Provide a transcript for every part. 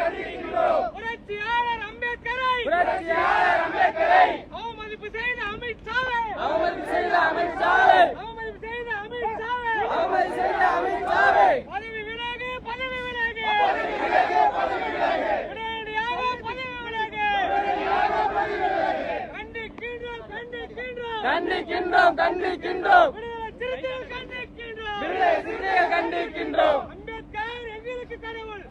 கண்டிக்கின்றோம். புரட்சியாளர் அம்பேத்கரை. அவமதிப்பு செய்த அமித்ஷாவை. அவமதிப்பு செய்த அமித்ஷா. கண்டிக்கின்றோம் கண்டிக்கின்றோம். கண்டிக்கின்றோம் சிறுத்தைகள் கண்டிக்கின்றோம்.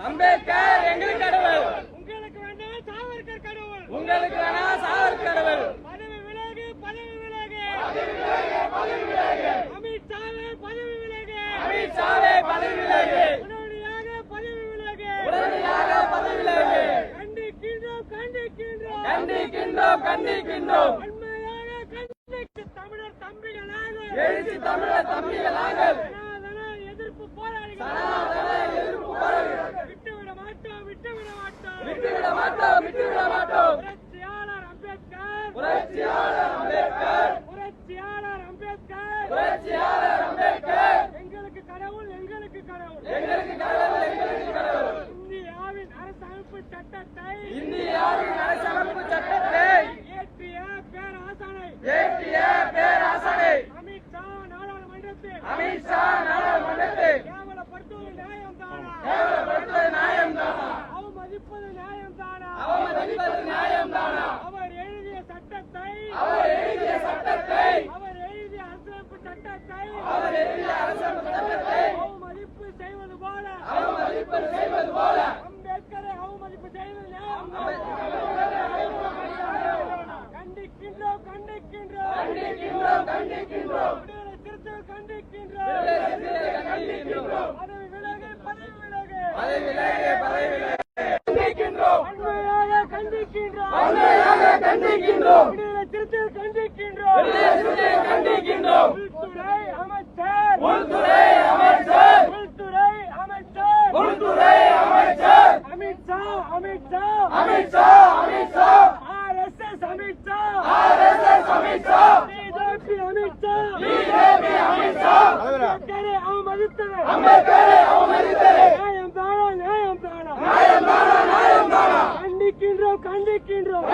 அம்பேத்கர் எங்களுக்கு கடவுள். உங்களுக்கு வேண்டாம் சாவர்கர் கடவுள் உங்களுக்கு வேணா சாவர் கடவுள். பதவி விலகு பதவி விலகு அமித்ஷாவே பதவி விலகு அமித்ஷாவே பதவி விலகு உடனடியாக பதவி விலகு. உடனடியாக பதவி விலகு. கண்டிக்கின்றோம் கண்டிக்கின்றோம். கண்டிக்கின்றோம் கண்டிக்கின்றோம். எழுச்சி தமிழர் போராளிகள். சனாதன எதிர்ப்பு போராளிகள். விட்டுவிட மாட்டோம் விட்டுவிட மாட்டோம். விட்டுவிட மாட்டோம் விட்டுவிட மாட்டோம் புரட்சியாளர் அம்பேத்கர் புரட்சியாளர் அம்பேத்கர் புரட்சியாளர் அம்பேத்கர் புரட்சியாளர் அம்பேத்கர் எங்களுக்கு கடவுள் எங்களுக்கு கடவுள் எங்களுக்கு கடவுள் எங்களுக்கு கடவுள் இந்தியாவின் அரசமைப்பு சட்டத்தை இந்தியாவின் அரசமைப்பு சட்டத்தை இயற்றிய பேராசனை ஏற்றிய பேராசனை அமித்ஷா நாடாளுமன்றத்தில் அமித்ஷா நாடாளுமன்றத்தில் கேவலப்படுத்துவது நியாயம்தானா கேவலப்படுத்துவது நியாயம்தானா அவமதிப்பது நியாயம்தானா அவமதிப்பது நியாயம்தானா அவர் எழுதிய சட்டத்தை அவர் எழுதிய சட்டத்தை அவர் எழுதிய அரசமைப்பு சட்டத்தை அவர் எழுதிய அரசமைப்பு சட்டத்தை அவமதிப்பு செய்வது போல அவமதிப்பது செய்வது போல அம்பேத்கரை அவமதிப்பு செய்வது நியாயம் கண்டிக்கின்றோம் கண்டிக்கின்றோம். கண்டிக்கின்றோம் கண்டிக்கின்றோம். விடுதலை கண்டிக்கின்றோம். கண்டிக்கின்றோம். பதவி விலகு பதவி விலகு. பதவி விலகு பதவி விலகு. வன்மையாக கண்டிக்கின்றோம் விடுதலை சிறுத்தைகள் கண்டிக்கின்றோம் விடுதலை சிறுத்தைகள் கண்டிக்கின்றோம் உள்துறை அமைச்சர் உள்துறை அமைச்சர் உள்துறை அமைச்சர் உள்துறை அமைச்சர் Amit Shah Amit Shah Amit Shah Amit Shah RSS Amit Shah RSS Amit Shah BJP Amit Shah BJP Amit Shah அம்பேத்கரை அவமதித்தது அம்பேத்கரை அவமதித்தது நியாயம் தானா நியாயம் தானா நியாயம்தானா நியாயம்தானா கண்டிக்கின்றோம் கண்டிக்கின்றோம்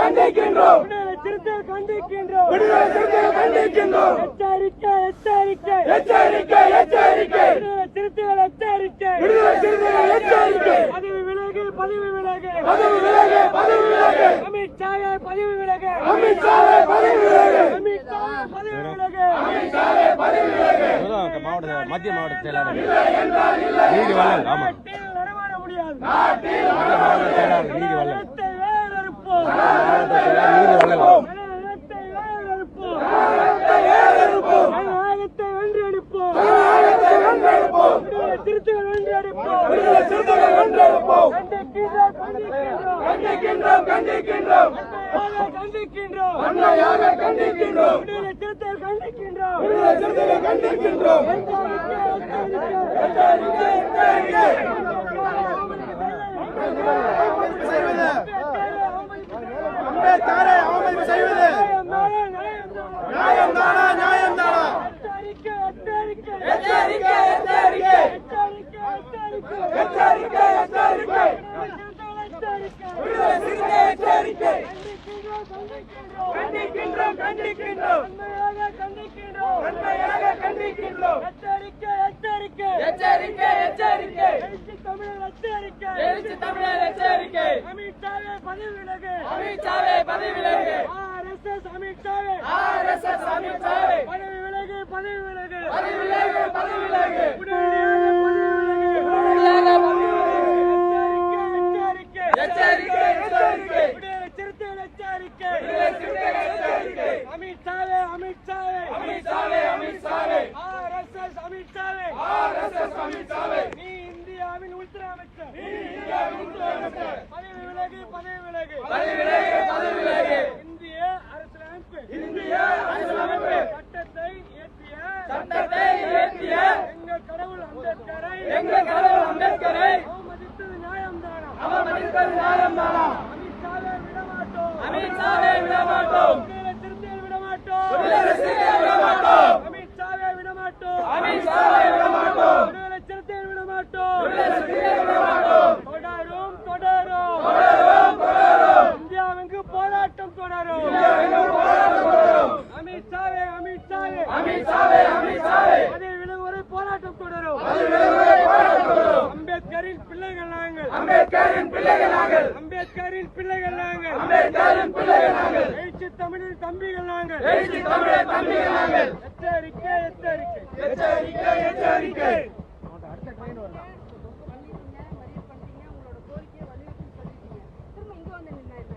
கண்டிக்கின்றோம். சிறுத்தைகள் கண்டிக்கின்றோம். விடுதலை சிறுத்தைகள் கண்டிக்கின்றோம். எச்சரிக்கை எச்சரிக்கை. எச்சரிக்கை எச்சரிக்கை. சிறுத்தைகள் எச்சரிக்கை. விடுதலை சிறுத்தைகள் எச்சரிக்கை. பதவி விலகு பதவி விலகு. பதவி விலகு பதவி விலகு. அமித்ஷாவே பதவி விலகு. அமித்ஷாவே பதவி விலகு. அமித்ஷாவே பதவி விலகு. அமித்ஷாவே பதவி விலகு. மாவட்ட மத்திய மாவட்ட செயலாளர். நீதி வள்ளல் ஆமா நாட்டில் நடமாட முடியாது. நாட்டில் மத்திய மாவட்ட செயலாளர் நீதி வள்ளல் கண்டிக்கின்றோம் கண்டிக்கின்றோம் கண்டிக்கின்றோம் கண்டிக்கின்றோம் கண்டிக்கின்றோம் கண்டிக்கின்றோம் கண்டிக்கின்றோம் கண்டிக்கின்றோம். எச்சரிக்கை, எச்சரிக்கை. அவமதிப்பு செய்வது நியாயம் தானா நியாயம் தானா எச்சரிக்கை, எச்சரிக்கை. எச்சரிக்கை எச்சரிக்கை விடுதலை சிறுத்தை எச்சரிக்கை கண்டிக்கின்றோம், கண்டிக்கின்றோம். கண்டிக்கின்றோம் கண்டிக்கின்றோம் கண்டிக்கின்றோம் எச்சரிக்கை, எச்சரிக்கை. எச்சரிக்கை எச்சரிக்கை எழுச்சி தமிழர் எச்சரிக்கை. எழுச்சி தமிழர் எச்சரிக்கை அமித்ஷாவே பதவி விலகு. அமித்ஷாவே பதவி விலகு RSS அமித்ஷாவே. ஆர்எஸ்எஸ் அமித்ஷாவே பதவி விலகு, பதவி விலகு. பதவி விலகு பதவி விலகு உடனடியாக பதவி விலகு. உடனடியாக பதவி விலகு எச்சரிக்கை, எச்சரிக்கை. எச்சரிக்கை எச்சரிக்கை விடுதலை சிறுத்தைகள் எச்சரிக்கை. விடுதலை சிறுத்தைகள் எச்சரிக்கை அமித்ஷாவே அமித்ஷாவே அமித்ஷாவே அமித்ஷாவே RSS அமித்ஷாவே ஆர்எஸ்எஸ் அமித்ஷாவே நீ இந்தியாவின் உள்துறை அமைச்சர் நீ இந்தியாவின் உள்துறை அமைச்சர். பதவி விலகு பதவி விலகு. பதவி விலகு பதவி விலகு இந்திய அரசியலமைப்பு இந்திய அரசியலமைப்பு சட்டத்தை இயற்றிய சட்டத்தை இயற்றிய எங்கள் கடவுள் அம்பேத்கரை எங்கள் கடவுள் அம்பேத்கரை அவமதித்தது நியாயம்தானா அவமதிப்பது நியாயம்தானா அமித்ஷாவை விடமாட்டோம் அமித்ஷாவை விடமாட்டோம் விடுதலை சிறுத்தைகள் விடமாட்டோம் விடுதலை அமித்ஷாவே அமித்ஷாவே பதவி விலகுவரை போராட்டம் தொடரும். அம்பேத்கரின் பிள்ளைகள் நாங்கள். அம்பேத்கரின் பிள்ளைகள் நாங்கள். அம்பேத்கரின் பிள்ளைகள் நாங்கள். அம்பேத்கரின் பிள்ளைகள் நாங்கள். எழுச்சி தமிழின் தம்பிகள் நாங்கள். எழுச்சி தமிழர் தம்பிகள் நாங்கள். எச்சரிக்கை எச்சரிக்கை. எச்சரிக்கை எச்சரிக்கை. உங்களோட கோரிக்கையை வலியுறுத்தி சொல்லிட்டீங்க திரும்ப இங்க வந்து நின்னா என்ன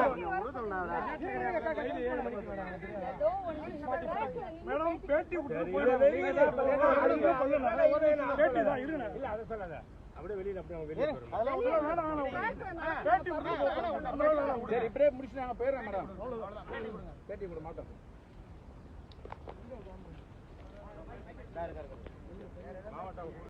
மேடம் அப்படியே வெளியில அப்படியே அவங்க பேட்டி விட்டு சரி. இப்படியே முடிச்சு நாங்க போயிடுறேன் மேடம் பேட்டி கொடுக்க மாட்டோம்